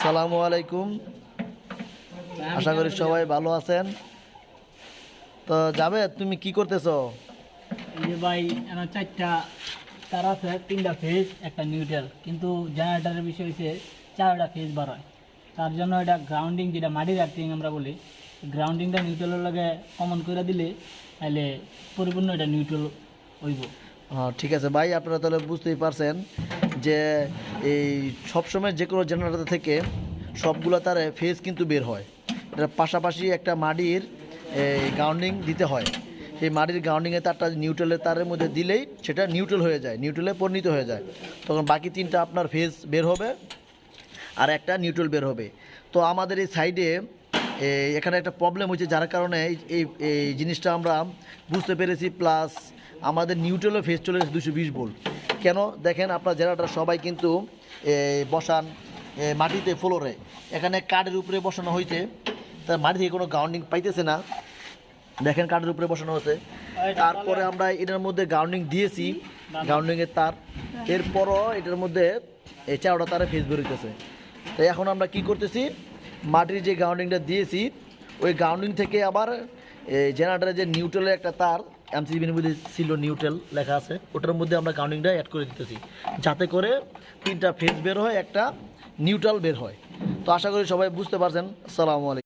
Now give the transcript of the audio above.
সালামু আলাইকুম। আশা করি সবাই ভালো আছেন। তো যাবে তুমি কি করতেছো? ভাই আমার চারটা তার আছে তিনটা ফেজ একটা নিউট্রাল। কিন্তু জেনারেটারের বিষয় হচ্ছে চারটা ফেজ বাড়ায় তার জন্য এটা গ্রাউন্ডিং যেটা মাটির আর্থিং আমরা বলি গ্রাউন্ডিংটা নিউট্রালের লগে কমন করে দিলে তাহলে পরিপূর্ণ এটা নিউট্রাল হইব। ঠিক আছে। ভাই আপনারা তাহলে বুঝতেই পারছেন। যে এই সবসময় যে কোনো জেনারেটর থেকে সবগুলো তার ফেজ কিন্তু বের হয়। এটার পাশাপাশি একটা মাটির গ্রাউন্ডিং দিতে হয়। সেই মাটির গ্রাউন্ডিংয়ে তারটা নিউট্রালের তারের মধ্যে দিলেই সেটা নিউট্রাল হয়ে যায় নিউট্রালে পরিণত হয়ে যায়। তখন বাকি তিনটা আপনার ফেজ বের হবে আর একটা নিউট্রাল বের হবে। তো আমাদের এই সাইডে এখানে একটা প্রবলেম হচ্ছে যার কারণে এই- এই জিনিসটা আমরা বুঝতে পেরেছি প্লাস আমাদের নিউট্রালও ফেস চলে গেছে দুশো বিশ ভোল্ট কেন? দেখেন আপনার জেনারেটার সবাই কিন্তু এই, বসান মাটিতে ফ্লোরে। এখানে কাঠের উপরে বসানো হয়েছে তার মাটি থেকে কোনো গ্রাউন্ডিং পাইতেছে না। দেখেন কাঠের উপরে বসানো হয়েছে তারপরে আমরা এটার মধ্যে গ্রাউন্ডিং দিয়েছি। গ্রাউন্ডিংয়ের তার। এরপরও এটার মধ্যে এই চারোটা তারে ফেস বেরোতেছে তো এখন আমরা কি করতেছি? মাটির যে গ্রাউন্ডিংটা দিয়েছি ওই গ্রাউন্ডিং থেকে আবার এই জেনারেটারের যে নিউট্রালের একটা তার এমসিবির মধ্যে ছিল নিউট্রাল লেখা আছে। ওটার মধ্যে আমরা কাউন্টিংটা অ্যাড করে দিতেছি। যাতে করে তিনটা ফেজ বের হয়, একটা নিউট্রাল বের হয়। তো আশা করি সবাই বুঝতে পারছেন। সালামু আলাইকুম।